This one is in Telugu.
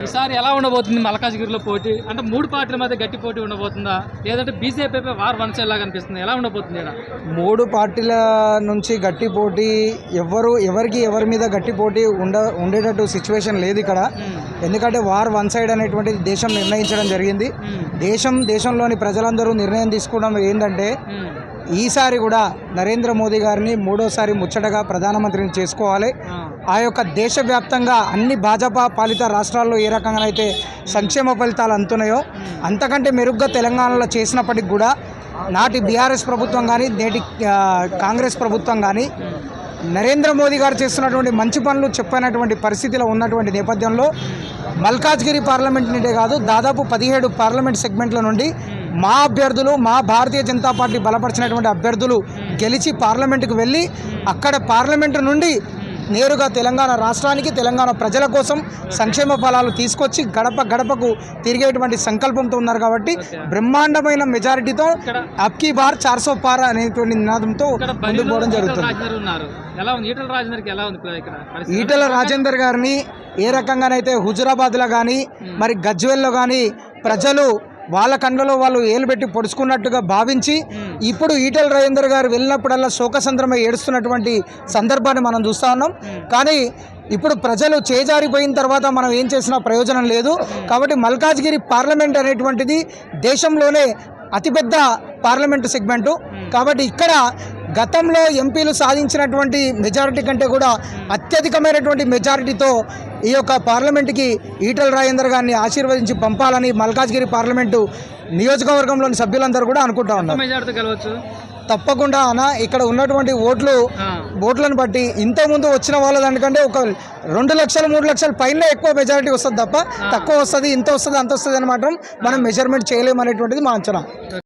ఈసారి ఎలా ఉండబోతుంది మల్కాజ్గిరిలో పోటీ అంటే మూడు పార్టీల మధ్య గట్టి పోటీ ఉండబోతుందా లేదంటే బీజేపీ వార్ వన్ సైడ్ లాగా అనిపిస్తుంది ఎలా ఉండబోతుంది ఈడ? మూడు పార్టీల నుంచి గట్టి పోటీ ఎవరు ఎవరికి ఎవరి మీద గట్టి పోటీ ఉండ ఉండేటట్టు సిచ్యువేషన్ లేదు ఇక్కడ. ఎందుకంటే వార్ వన్ సైడ్ అనేటువంటిది దేశం నిర్ణయించడం జరిగింది. దేశం దేశంలోని ప్రజలందరూ నిర్ణయం తీసుకోవడం ఏంటంటే. ఈసారి కూడా నరేంద్ర మోదీ గారిని మూడోసారి ముచ్చటగా ప్రధానమంత్రిని చేసుకోవాలి ఆ. యొక్క దేశవ్యాప్తంగా అన్ని భాజపా పాలిత రాష్ట్రాల్లో ఏ రకంగానైతే సంక్షేమ ఫలితాలు అందుతున్నాయో అంతకంటే మెరుగ్గా తెలంగాణలో చేసినప్పటికి కూడా నాటి బీఆర్ఎస్ ప్రభుత్వం కానీ నేటి కాంగ్రెస్ ప్రభుత్వం కానీ నరేంద్ర మోదీ గారు చేస్తున్నటువంటి మంచి పనులు చెప్పినటువంటి పరిస్థితిలో ఉన్నటువంటి నేపథ్యంలో మల్కాజ్గిరి పార్లమెంట్ నుండే కాదు దాదాపు పదిహేడు పార్లమెంట్ సెగ్మెంట్ల నుండి మా అభ్యర్థులు మా భారతీయ జనతా పార్టీ బలపరిచినటువంటి అభ్యర్థులు గెలిచి పార్లమెంటుకు వెళ్ళి అక్కడ పార్లమెంటు నుండి నేరుగా తెలంగాణ రాష్ట్రానికి తెలంగాణ ప్రజల కోసం సంక్షేమ ఫలాలు తీసుకొచ్చి గడప గడపకు తిరిగేటువంటి సంకల్పంతో ఉన్నారు కాబట్టి బ్రహ్మాండమైన మెజారిటీతో అబ్కీ బార్ చార్సో పార్ అనేటువంటి నినాదంతో ముందుకు పోవడం జరుగుతుంది? ఈటల రాజేందర్ గారిని ఏ రకంగానైతే హుజురాబాద్లో కానీ మరి గజ్వెల్లో కానీ ప్రజలు వాళ్ళ కండలో వాళ్ళు ఏలు పెట్టి పొడుచుకున్నట్టుగా భావించి ఇప్పుడు ఈటల రాజేందర్ గారు వెళ్ళినప్పుడల్లా శోకసంద్రమై ఏడుస్తున్నటువంటి సందర్భాన్ని మనం చూస్తూ ఉన్నాం. కానీ ఇప్పుడు ప్రజలు చేజారిపోయిన తర్వాత మనం ఏం చేసినా ప్రయోజనం లేదు. కాబట్టి మల్కాజ్గిరి పార్లమెంట్ అనేటువంటిది దేశంలోనే అతిపెద్ద పార్లమెంటు సెగ్మెంటు. కాబట్టి ఇక్కడ గతంలో ఎంపీలు సాధించినటువంటి మెజారిటీ కంటే కూడా అత్యధికమైనటువంటి మెజారిటీతో ఈ యొక్క పార్లమెంటుకి ఈటల రాజేందర్ గారిని ఆశీర్వదించి పంపాలని మల్కాజ్గిరి పార్లమెంటు నియోజకవర్గంలోని సభ్యులందరూ కూడా అనుకుంటా ఉన్నారు. తప్పకుండా అన్న ఇక్కడ ఉన్నటువంటి ఓట్లు. ఓట్లను బట్టి ఇంతకుముందు వచ్చిన వాళ్ళ దానికంటే ఒక రెండు లక్షలు మూడు లక్షల పైన ఎక్కువ మెజారిటీ వస్తుంది తప్ప తక్కువ వస్తుంది ఇంత వస్తుంది అంత వస్తుంది అని మాత్రం మనం మెజర్మెంట్ చేయలేము అనేటువంటిది మా అంచనా.